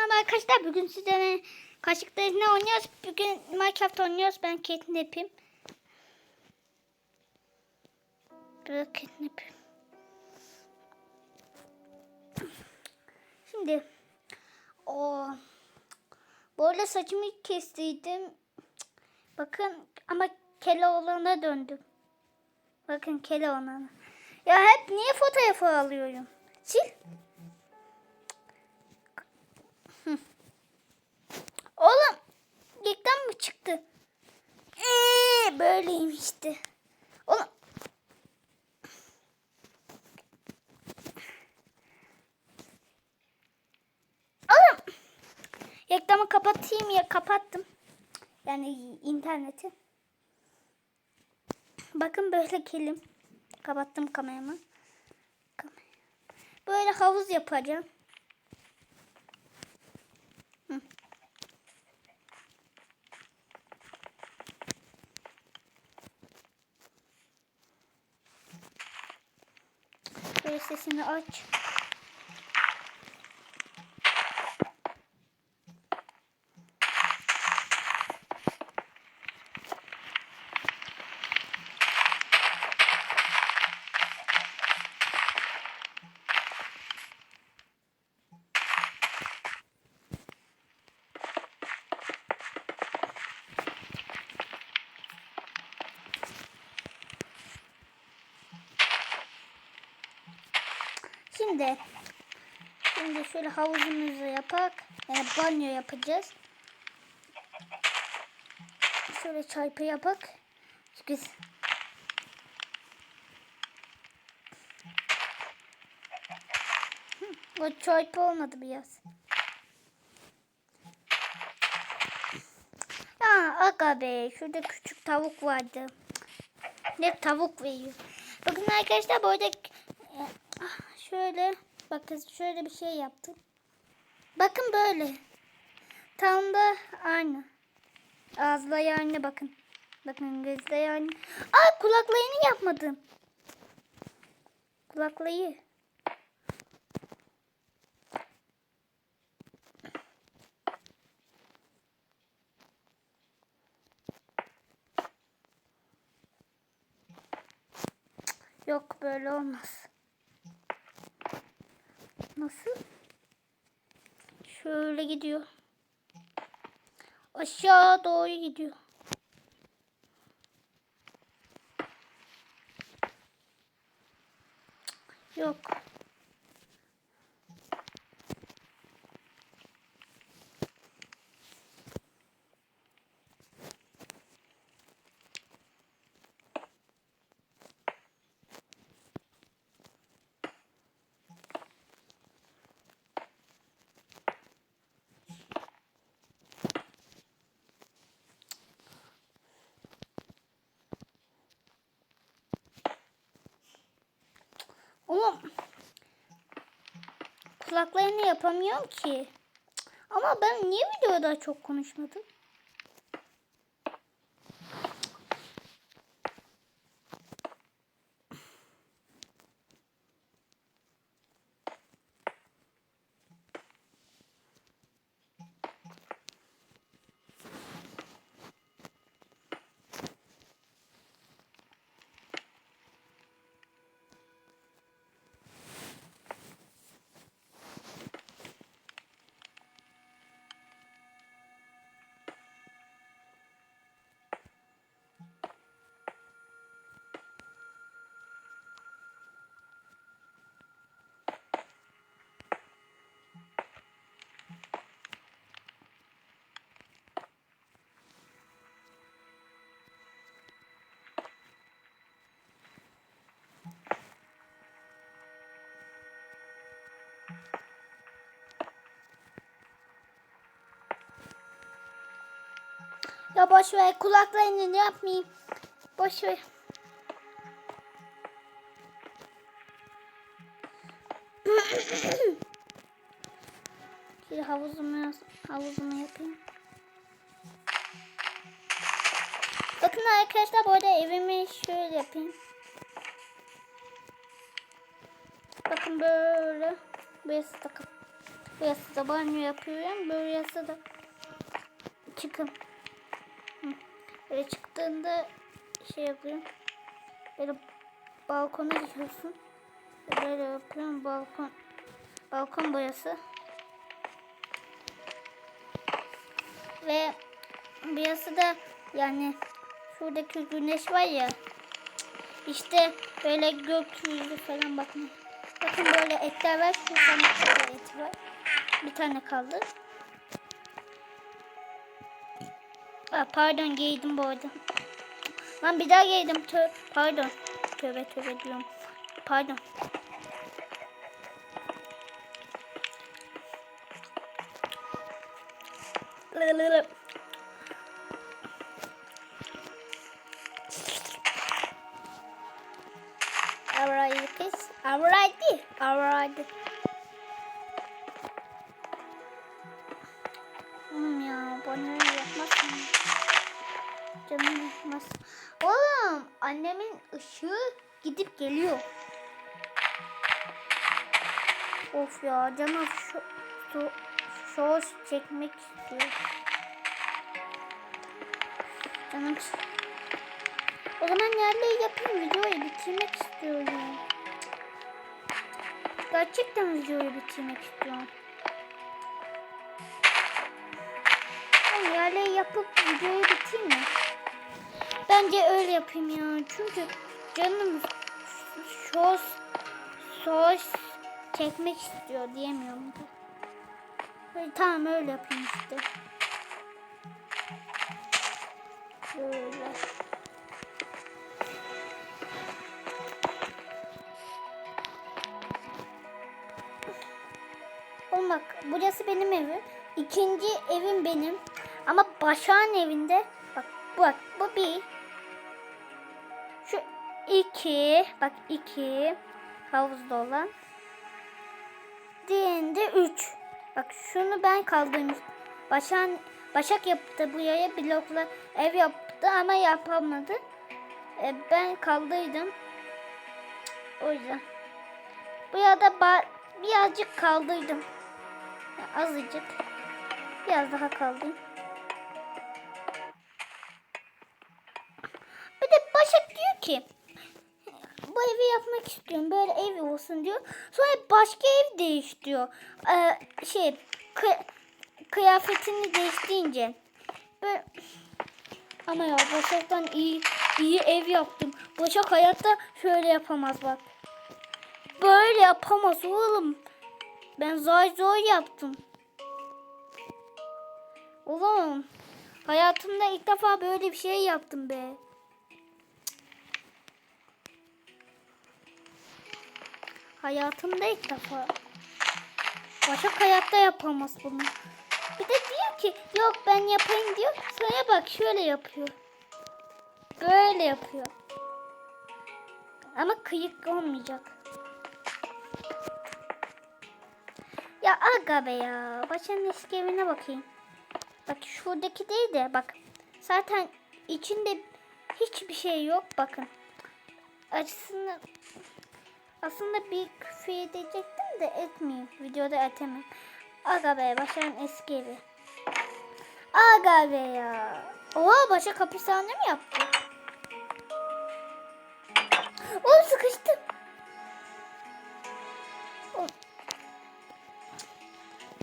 merhaba arkadaşlar. Bugün sizlerle kaşıkla ne oynuyoruz? Bugün Minecraft oynuyoruz. Ben Catnap'im. Böyle Catnap'im. Şimdi o bu arada saçımı kestiydim. Bakın ama Keloğlan'a döndüm. Bakın Keloğlan'a. Ya hep niye fotoğrafı alıyorum? Sil. Oğlum reklam mı çıktı? Ee, böyleyim işte. Oğlum. Oğlum. Reklamı kapatayım ya kapattım. Yani interneti. Bakın böyle kelim. Kapattım kameramı. Kamera. Böyle havuz yapacağım. Hı. Böyle sesini aç. Şimdi şimdi şöyle havuzumuzu yapak. Yani banyo yapacağız. Şöyle çarpı yapak. Çünkü O çarpı olmadı biraz. Ya aga be şurada küçük tavuk vardı. Ne tavuk veriyor. Bakın arkadaşlar burada Ah, şöyle bakın şöyle bir şey yaptım. Bakın böyle. Tam da aynı. Ağızları aynı bakın. Bakın gözleri aynı. Aa kulaklarını yapmadım. Kulaklığı. Yok böyle olmaz. Nasıl? Şöyle gidiyor. Aşağı doğru gidiyor. Yok. Oğlum. Kulaklarını yapamıyorum ki. Ama ben niye videoda çok konuşmadım? Ya boş ver kulaklarını yapmayayım. Boş ver. Şimdi havuzumu, havuzumu yapayım. Bakın arkadaşlar bu arada evimi şöyle yapayım. Bakın böyle. Burası takım. Burası da banyo yapıyorum. Burası da çıkın. Böyle çıktığında şey yapıyorum. Böyle balkona gidiyorsun. Böyle yapıyorum balkon. Balkon boyası. Ve burası da yani şuradaki güneş var ya işte böyle gökyüzü falan bakın. Bakın böyle etler var. Şu tane böyle et var. Bir tane kaldı. Aa, pardon giydim bu arada. Lan bir daha giydim. Tö pardon. Tövbe tövbe diyorum. Pardon. Lılılı. Alright. Alright. Alright. Oğlum ya bana öyle yapmazsın. Canım yapmaz. Oğlum annemin ışığı gidip geliyor. Of ya canım şu, şu şos çekmek istiyor. Canım o zaman yerleri yapayım videoyu bitirmek istiyorum. Gerçekten videoyu bitirmek istiyorum. Yapıp videoyu bitireyim mi? Bence öyle yapayım ya. Çünkü canım sos sos çekmek istiyor diyemiyorum. Böyle, tamam öyle yapayım işte. Böyle. Oğlum bak burası benim evim. İkinci evim benim. Ama Başak'ın evinde bak bak bu bir. Şu iki bak iki havuzda olan. Diğerinde üç. Bak şunu ben kaldırmıştım. Başak, Başak yaptı bu yaya blokla ev yaptı ama yapamadı. E, ben kaldırdım. O yüzden. Bu ya da birazcık kaldırdım. Azıcık. Biraz daha kaldım. Başak diyor ki bu evi yapmak istiyorum. Böyle ev olsun diyor. Sonra başka ev değiştiriyor. Ee, şey kı- kıyafetini değiştirince. Böyle ama ya Başak'tan iyi iyi ev yaptım. Başak hayatta şöyle yapamaz bak. Böyle yapamaz oğlum. Ben zor zor yaptım. Oğlum. Hayatımda ilk defa böyle bir şey yaptım be. Hayatımda ilk defa. Başak hayatta yapamaz bunu. Bir de diyor ki yok ben yapayım diyor. Sonra bak şöyle yapıyor. Böyle yapıyor. Ama kıyık olmayacak. Ya aga be ya. Başanın eski evine bakayım. Bak şuradaki değil de bak. Zaten içinde hiçbir şey yok. Bakın. Aslında aslında bir küfür edecektim de etmeyeyim. Videoda etemem. Aga be Başak'ın eski evi. Aga be ya. Oha Başak hapishane mi yaptı? Oğlum sıkıştım.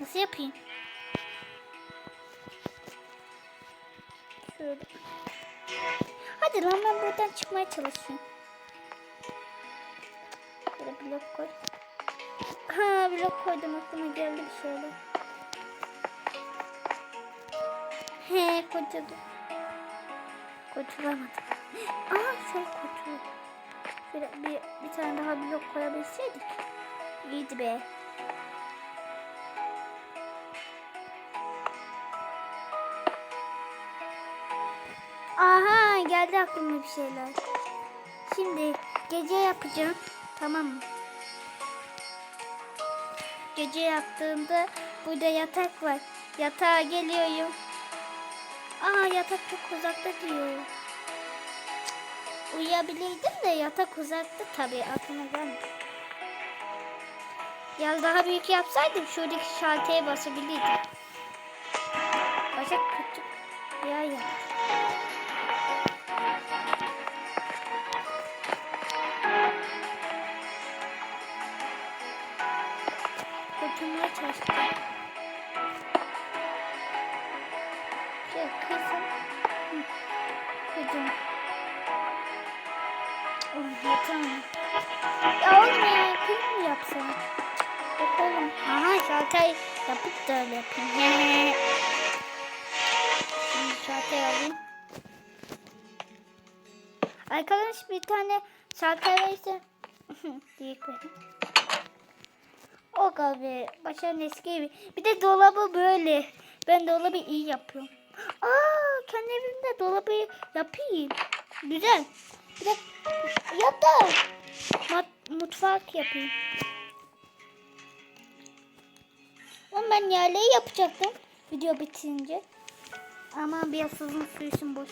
Nasıl yapayım? Şöyle. Hadi lan ben buradan çıkmaya çalışayım. Blok koy. Ha blok koydum aklıma geldi bir şeyler. He kocadı. Kocalamadım. Aa şöyle kocadı. Şöyle bir, bir tane daha blok koyabilseydik. İyiydi be. Aha geldi aklıma bir şeyler. Şimdi gece yapacağım. Tamam mı? Gece yaptığımda burada yatak var. Yatağa geliyorum. Aa yatak çok uzakta diyor. Uyuyabilirdim de yatak uzakta tabii aklıma gelmedi. Ya daha büyük yapsaydım şuradaki şalteye basabilirdim. Başka küçük ya yap. Çalıştım. Şöyle kırsam. Kırdım. Oh, yeter. Ya oğlum ya kız mı yapsam? Aha şaltay yapıp da öyle yapayım. Şimdi şaltay alayım. Arkadaş bir tane şaltay verirse diye koyayım. O abi başarın eski gibi. Bir de dolabı böyle. Ben dolabı iyi yapıyorum. Aa kendi evimde dolabı yapayım. Güzel. Bir de mat- mutfak yapayım. Ama ben yerleri yapacaktım video bitince. Ama biraz uzun sürsün boş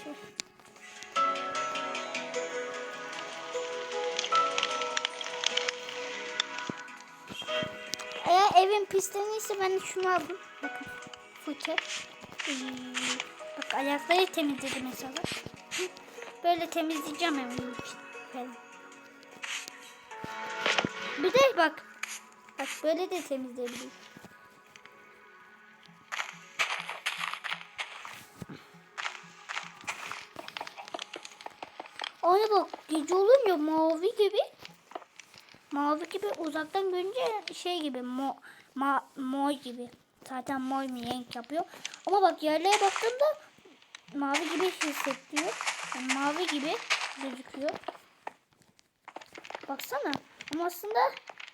evin pislenirse ben şunu aldım. Bakın fırça. Ee, Bak ayakları temizledim mesela. Böyle temizleyeceğim falan. Bir de bak. Bak böyle de temizleyebilirim. Ona bak gece olunca mavi gibi mavi gibi uzaktan görünce şey gibi mo, ma, mor gibi. Zaten mor bir renk yapıyor. Ama bak yerlere baktığımda mavi gibi hissettiriyor. Yani mavi gibi gözüküyor. Baksana. Ama aslında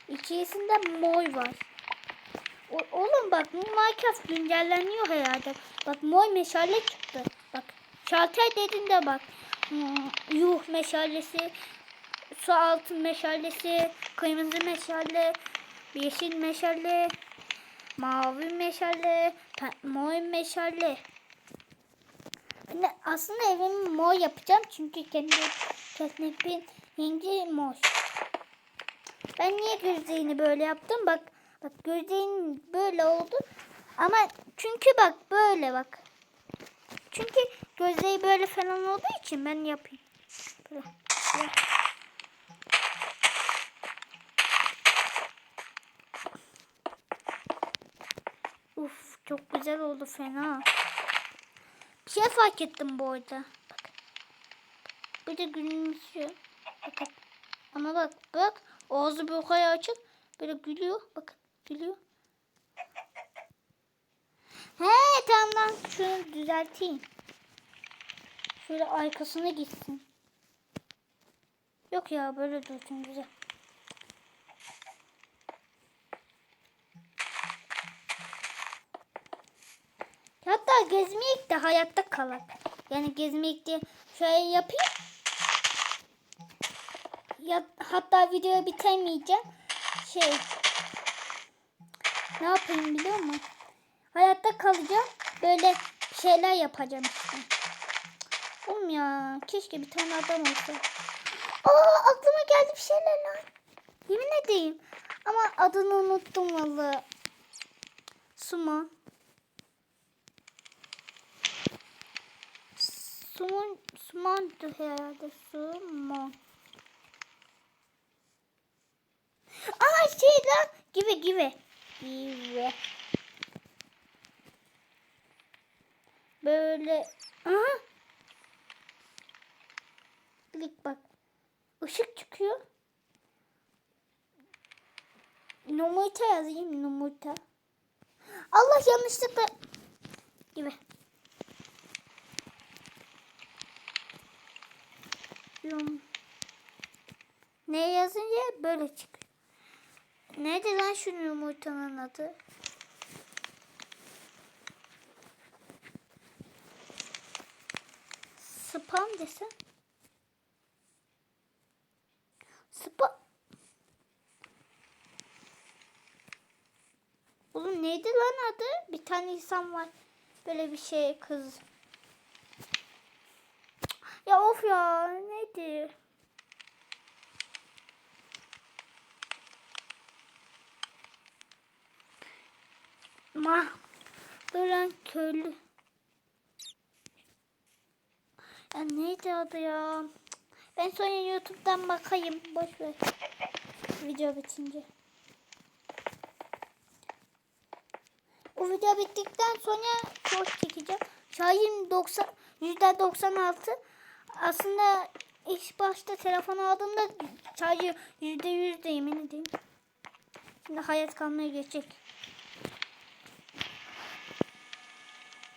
içerisinde mor var. O, oğlum bak Minecraft güncelleniyor herhalde. Bak mor meşale çıktı. Bak şalter dediğinde bak. Hmm, yuh meşalesi, su altı meşalesi, kırmızı meşale, yeşil meşale, mavi meşale, mor meşale. Ben aslında evimi mor yapacağım çünkü kendi kesnepin rengi mor. Ben niye gözlerini böyle yaptım? Bak bak gözlerin böyle oldu. Ama çünkü bak böyle bak. Çünkü gözleri böyle falan olduğu için ben yapayım. Böyle. böyle. Çok güzel oldu fena. Bir şey fark ettim bu arada. Bak. Bir de gülümsüyor. Bakın. Ama bak bak ağzı bu kadar açık. Böyle gülüyor. Bakın gülüyor. He tamam şunu düzelteyim. Şöyle arkasına gitsin. Yok ya böyle dursun güzel. Hatta gezmeyek de hayatta kalak. Yani gezmeyek de şöyle yapayım. Ya, hatta videoyu bitirmeyeceğim. Şey. Ne yapayım biliyor musun? Hayatta kalacağım. Böyle şeyler yapacağım işte. Oğlum ya. Keşke bir tane adam olsa. Aa aklıma geldi bir şeyler lan. Yemin edeyim. Ama adını unuttum vallahi. Suma. Sumun, sumandı herhalde. Suman. Aa şey lan. Gibi gibi. Gibi. Böyle. Aha. Klik bak. Işık çıkıyor. Numurta yazayım numurta. Allah yanlışlıkla gibi. Yum. Ne yazınca böyle çıkıyor. Nerede lan şu yumurtanın adı? Spam desem. Spam. Oğlum neydi lan adı? Bir tane insan var. Böyle bir şey kız. Ya of ya neydi? Ma Duran köylü. Ya neydi adı ya? Ben sonra YouTube'dan bakayım. Boş ver. Video bitince. Bu video bittikten sonra short çekeceğim. Şahin 90 %96 aslında ilk başta telefon aldığımda şarjı %100 de yemin edeyim. Şimdi hayat kalmaya geçecek.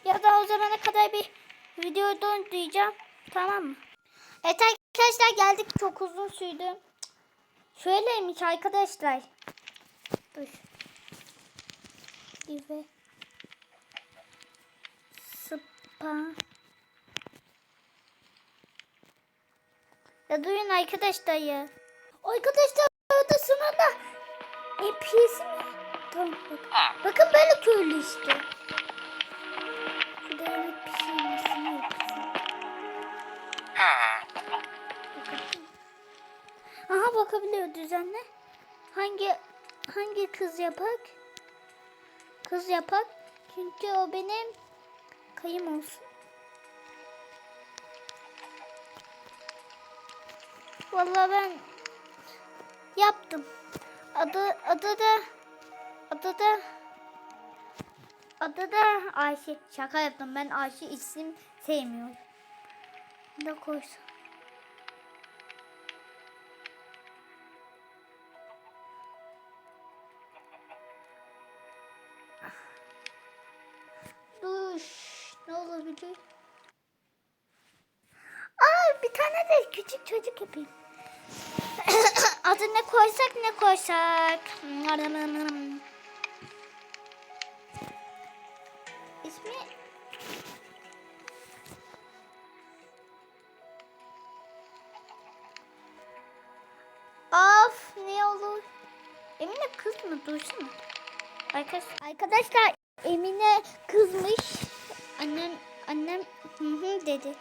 Ya da o zamana kadar bir video diyeceğim. Tamam mı? Evet arkadaşlar geldik. Çok uzun sürdü. Şöyleymiş arkadaşlar. Dur. Gibi. Spa. Ya duyun arkadaşlar ya. Arkadaşlar orada sonunda EPS mi? Tamam bak. Bakın böyle köylü işte. Şurada yemek pişirmesini yapsın. Aha bakabiliyor düzenle. Hangi hangi kız yapak? Kız yapak. Çünkü o benim kayım olsun. Vallahi ben yaptım. Adı adı da adı da adı da Ayşe. Şaka yaptım. Ben Ayşe isim sevmiyorum. Ne koysam. Duş. Ne olabilir? Aa bir tane de küçük çocuk yapayım. Adı ne koysak ne koysak. İsmi Of ne olur. Emine kız mı? Dursana. Arkadaş, arkadaşlar Emine kızmış. Annem annem hı hı dedi.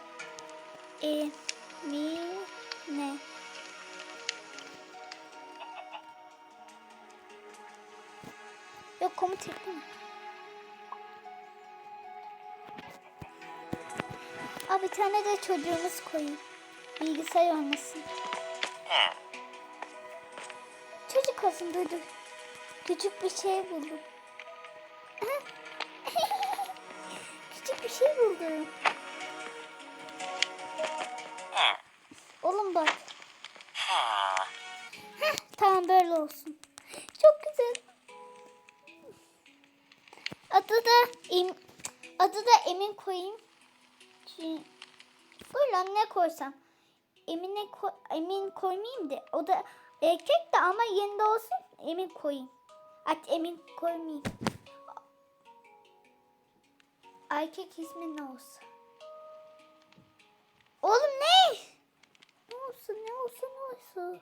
Emine. Yok komut ettim. Aa bir tane de çocuğumuz koyayım. Bilgisayar olmasın. Çocuk olsun dur dur. Küçük bir şey buldum. Küçük bir şey buldum. Oğlum bak. Heh, tamam böyle olsun. Da em, adı da Emin koyayım. Böyle ne koysam? Emine koy, Emin koymayayım da o da erkek de ama yerinde olsun Emin koyayım. At Emin koymayayım. Erkek ismi ne olsa? Oğlum ne? Ne olsun ne olsun ne olsun?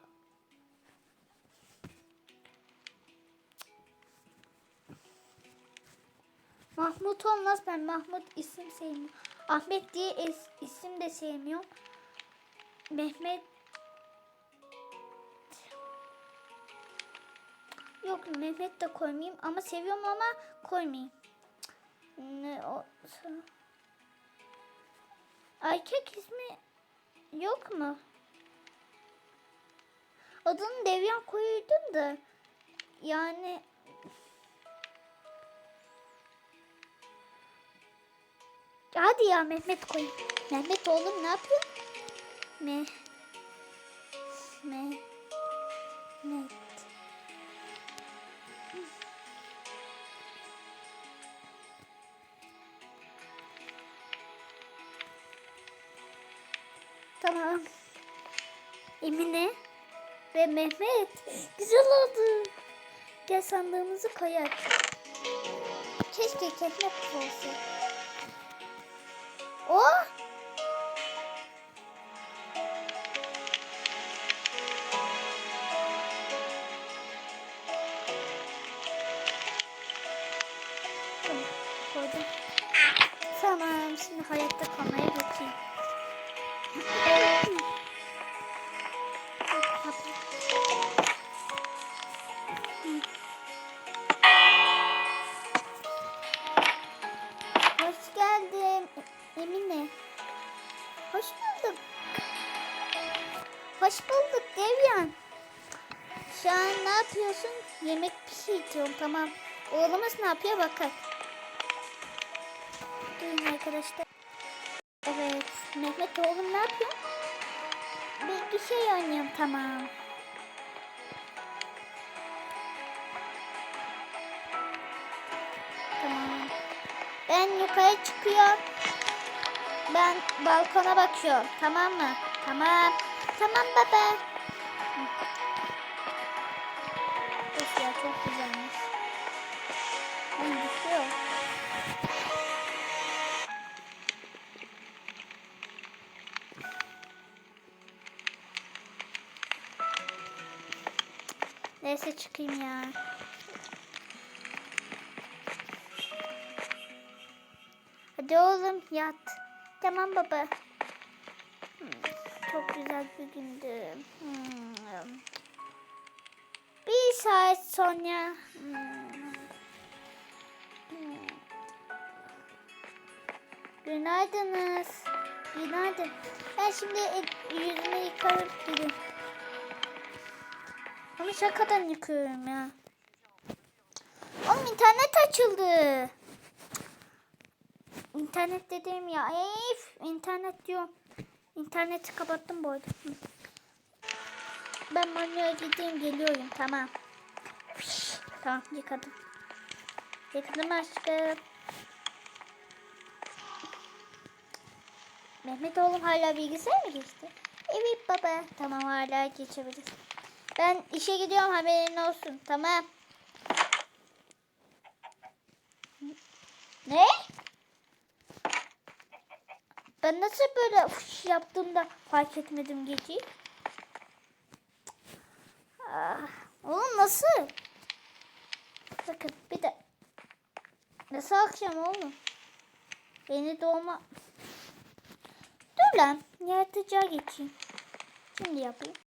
Mahmut olmaz ben Mahmut isim sevmiyorum. Ahmet diye is- isim de sevmiyorum. Mehmet Yok Mehmet de koymayayım ama seviyorum ama koymayayım. Ne olsa. Erkek ismi yok mu? Adını Devyan koyuyordum da yani Hadi ya Mehmet koy. Mehmet oğlum ne yapıyor? Me Me Met. Tamam. Emine ve Mehmet. Güzel oldu. Gel sandığımızı koyak. Keşke ketnep olsa. O? Pişiriyorum tamam. Oğlumuz ne yapıyor bakın. Duyun arkadaşlar. Evet. Mehmet oğlum ne yapıyor? Bilgisayar oynuyorum tamam. Tamam. Ben yukarı çıkıyorum. Ben balkona bakıyorum. Tamam mı? Tamam. Tamam baba. Çok güzelmiş. Çıkayım ya. Hadi oğlum yat. Tamam baba. Hmm, Çok güzel bir gündü. Hmm. Bir saat sonra. Hmm. Hmm. Günaydınız. Günaydın. Ben şimdi yüzümü yıkarıp gideyim. Onu şakadan yıkıyorum ya. Oğlum internet açıldı. İnternet dediğim ya. Ef, internet diyor. İnterneti kapattım bu arada. Ben banyoya gideyim geliyorum tamam. Tamam yıkadım. Yıkadım aşkım. Mehmet oğlum hala bilgisayar mı geçti? Evet baba. Tamam hala geçebiliriz. Ben işe gidiyorum haberin olsun. Tamam. Ne? Ben nasıl böyle fış yaptığımda fark etmedim geceyi? Ah, oğlum nasıl? Bakın bir de nasıl akşam oğlum? Yeni doğma. Dur lan yaratıcıya geçeyim. Şimdi yapayım.